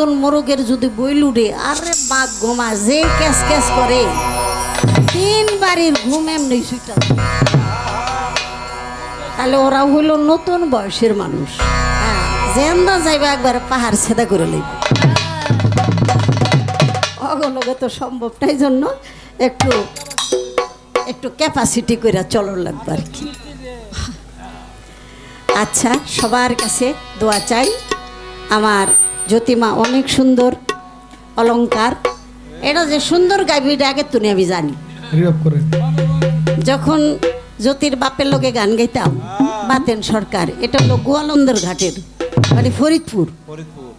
নতুন মোরগের যদি বইল উঠে আরে বাঘ গোমা যে ক্যাস ক্যাস করে। তিন বাড়ির ঘুম এমনি সুইটা তাহলে ওরা হইল নতুন বয়সের মানুষ। হ্যাঁ জেন্দা যাইবে একবার পাহাড় ছেদা করে লইব। অগলগে তো সম্ভব নাই জন্য একটু একটু ক্যাপাসিটি করে চলন লাগবে আর কি। আচ্ছা সবার কাছে দোয়া চাই। আমার জ্যোতিমা অনেক সুন্দর অলংকার। এটা যে সুন্দর গাইবি এটা আগে তুমি আমি জানি। যখন জ্যোতির বাপের লোকে গান গাইতাম বাতেন সরকার এটা হলো গোয়ালন্দর ঘাটের মানে ফরিদপুর। ফরিদপুর।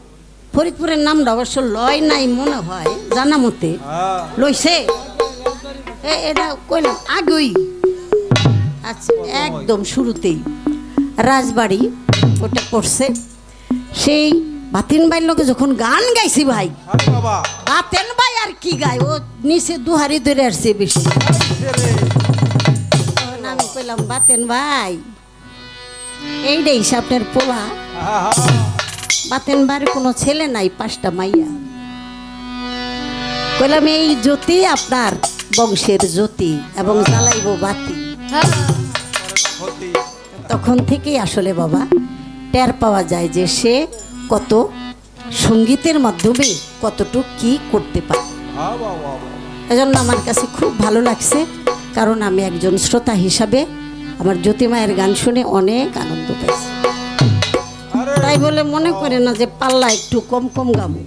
ফরিদপুরের নামটা অবশ্য লয় নাই মনে হয় জানা মতে। হ্যাঁ। লইছে? এ এটা কইলাম আগেই। আচ্ছা একদম শুরুতেই। রাজবাড়ি ওটা পড়ছে। সেই বাতিন ভাইয়ের লোকে যখন গান গাইছি ভাই বাতেন ভাই আর কি গায়? ও নিচে দুহারি ধরে আসছে বেশি। তখন আমি কইলাম বাতেন ভাই এইটাই আপনার পোলা। বাতেন বাড়ির কোনো ছেলে নাই পাঁচটা মাইয়া। কইলাম এই জ্যোতি আপনার বংশের জ্যোতি এবং জ্বালাইব বাতি। তখন থেকেই আসলে বাবা টের পাওয়া যায় যে সে কত? সঙ্গীতের মাধ্যমে কতটুক কি করতে পারে? এজন্য আমার কাছে খুব ভালো লাগছে কারণ আমি একজন শ্রোতা হিসাবে আমার জ্যোতিমায়ের গান শুনে অনেক আনন্দ আরে তাই বলে মনে করে না যে পাল্লা একটু কম কম গামু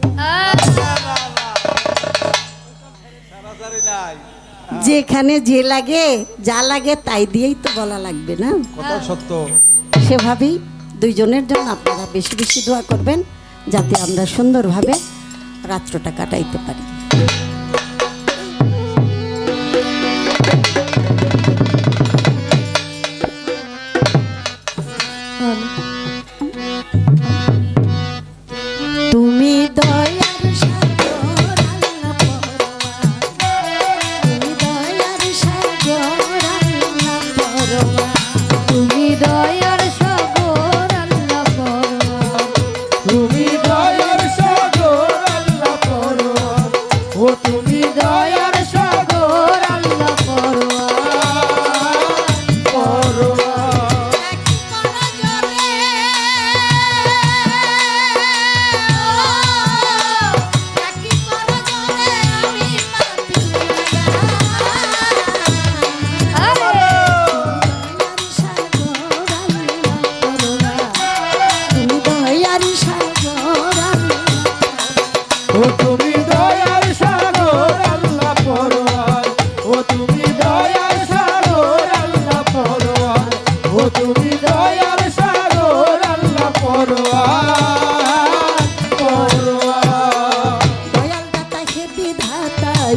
যেখানে যে লাগে যা লাগে তাই দিয়েই তো বলা লাগবে না? সেভাবেই দুইজনের জন্য আপনারা বেশি বেশি দোয়া করবেন যাতে আমরা সুন্দরভাবে রাত্রটা কাটাইতে পারি।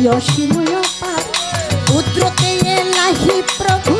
অসীময় পার উদ্রতে এলাহি প্রভু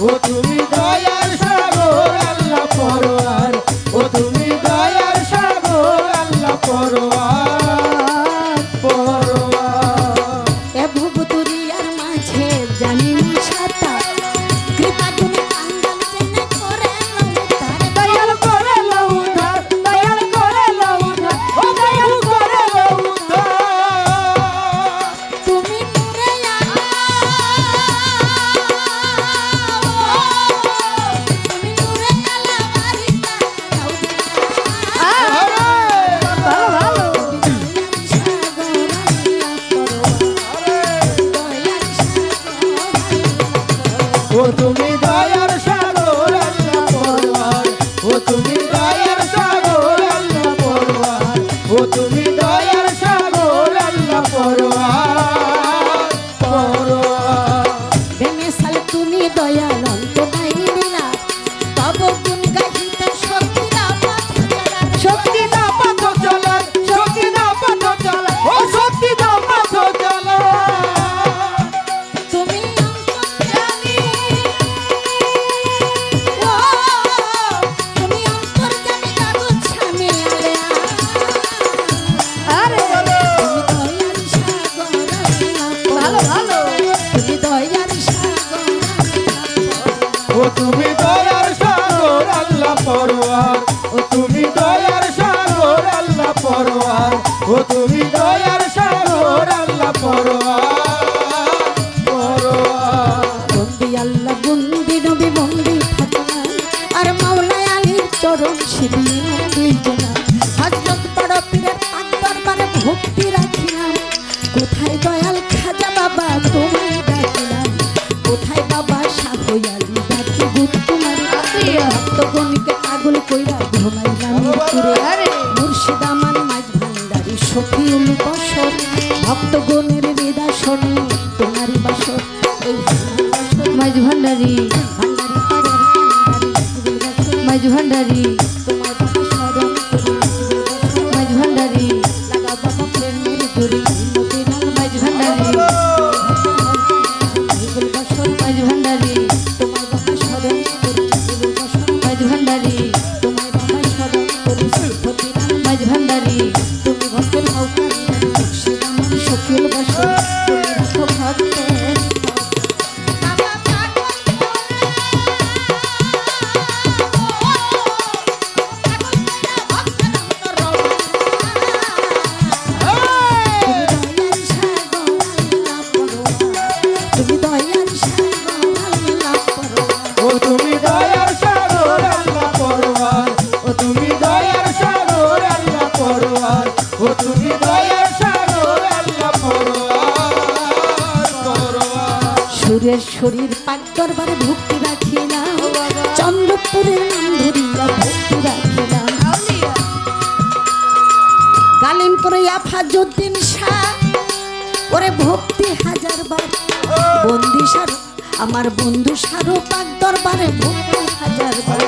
outro দয়াল তুমি দয়ার সাগর আল্লাহ মাঝ ভান্ডারি। তোমার তোমার ফুল বসর মাঝ ভান্ডারি লাগা বাবা প্রেমের দড়ি মতিলাল মাঝ ভান্ডারি। বসর মাঝ ভান্ডারি। তোমার বাবা শরণ ফুল বসর মাঝ ভান্ডারি। তোমার বাবা শরণ ফুল মতিলাল মাঝ ভান্ডারি। শরীর পাক দরবারে ভক্তি রাখিলাম। চন্দ্রপুরের নাম ধরিয়া ভক্তি রাখিলাম। গালিমপুরে আফাজুদ্দিন শাহ ওরে ভক্তি হাজার বার। বন্দি সার আমার বন্ধু সারো পাক দরবারে ভক্তি হাজার বার।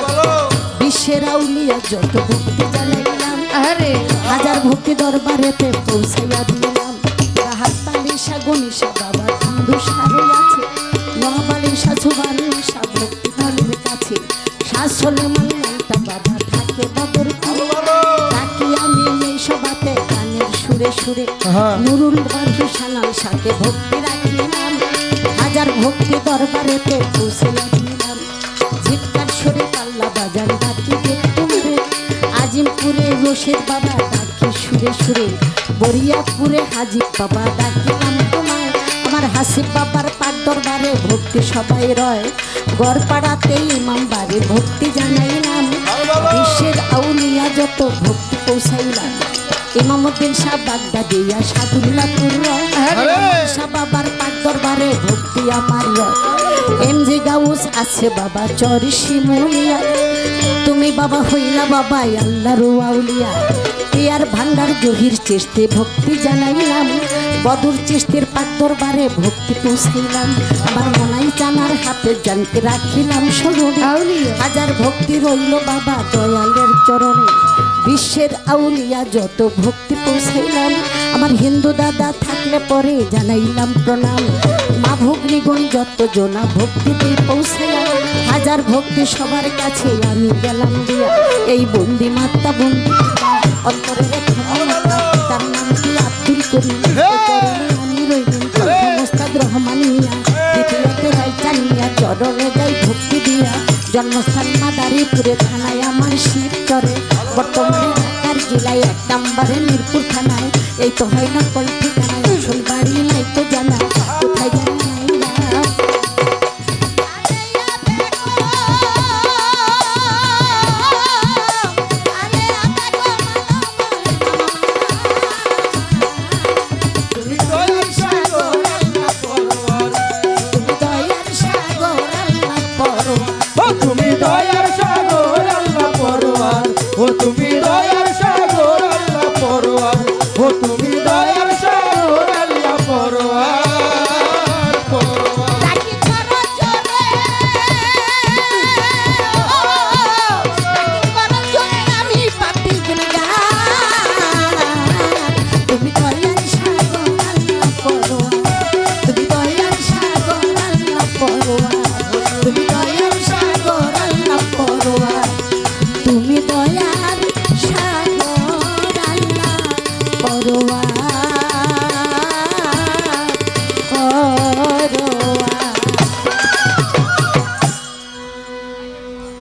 বিশ্বের আউলিয়া যত ভক্তি জানাইলাম আরে হাজার ভক্তি দরবারেতে পৌঁছাইয়া দিলাম। রাহাত তালিশা গণিসা বাবা বন্ধু সারে নবালিশা ভক্তি কাছে। মাল্লাটা বাবা থাকে বাবর তাকে আমি এই সবাতে গানের সুরে সুরে। নুরুল বার্হি সানাল সাথে ভক্তি রাখিলাম। হাজার ভক্তি দরবারেতে পৌঁছাইয়া দিলাম ঝিটকার সরে পাল্লা বাজার ডাকি তোমারে আজিমপুরে রশিদ বাবা ডাকি সুরে সুরে। বরিয়াপুরে বাবা তোমায় আমার হাসি বাবার পাক দরবারে ভক্তি সবাই রয়। গড়পাড়াতে ইমাম বাড়ি ভক্তি জানাইলাম। বিশ্বের আউলিয়া যত ভক্তি পৌঁছাইলাম। ইমামুদ্দিন শাহ বাগদাদিয়া সাদুল্লাপুর রয় আরে! শাহ বাবার পাক দরবারে ভক্তি আমার এম জি গাউস আছে বাবা চর শিমুলিয়া। তুমি বাবা হইলা বাবা আল্লাহর আউলিয়া। পিয়ার ভান্ডার জহির চেষ্টে ভক্তি জানাইলাম। বদর চেষ্টির পাক দরবারে ভক্তি পৌঁছাইলাম। আমার মনাই জানার হাতে জানতে রাখিলাম স্মরণে হাজার ভক্তি রইল বাবা দয়ালের চরণে। বিশ্বের আউলিয়া যত ভক্তি পৌঁছাইলাম আমার হিন্দু দাদা থাকলে পরে জানাইলাম প্রণাম। মা ভগ্নিগণ যত জনা ভক্তিতে পৌঁছাইয়া হাজার ভক্তি সবার কাছে আমি গেলাম দিয়া। এই বন্দি মাত্তা বন্দি অন্তরে তার নাম কি আব্দুল করিম? আমি রইলেন মোস্তাদ রহমান মিয়া। দ্বিতীয়তে রাইচান মিয়া চরণে যাই ভক্তি দিয়া। জন্মস্থান মাদারীপুরে, থানায় আমার চরে বর্তমানে জেলায় এক নম্বরে মিরপুর থানায়। এই তো হয় ঠিকানায়। ও তুমি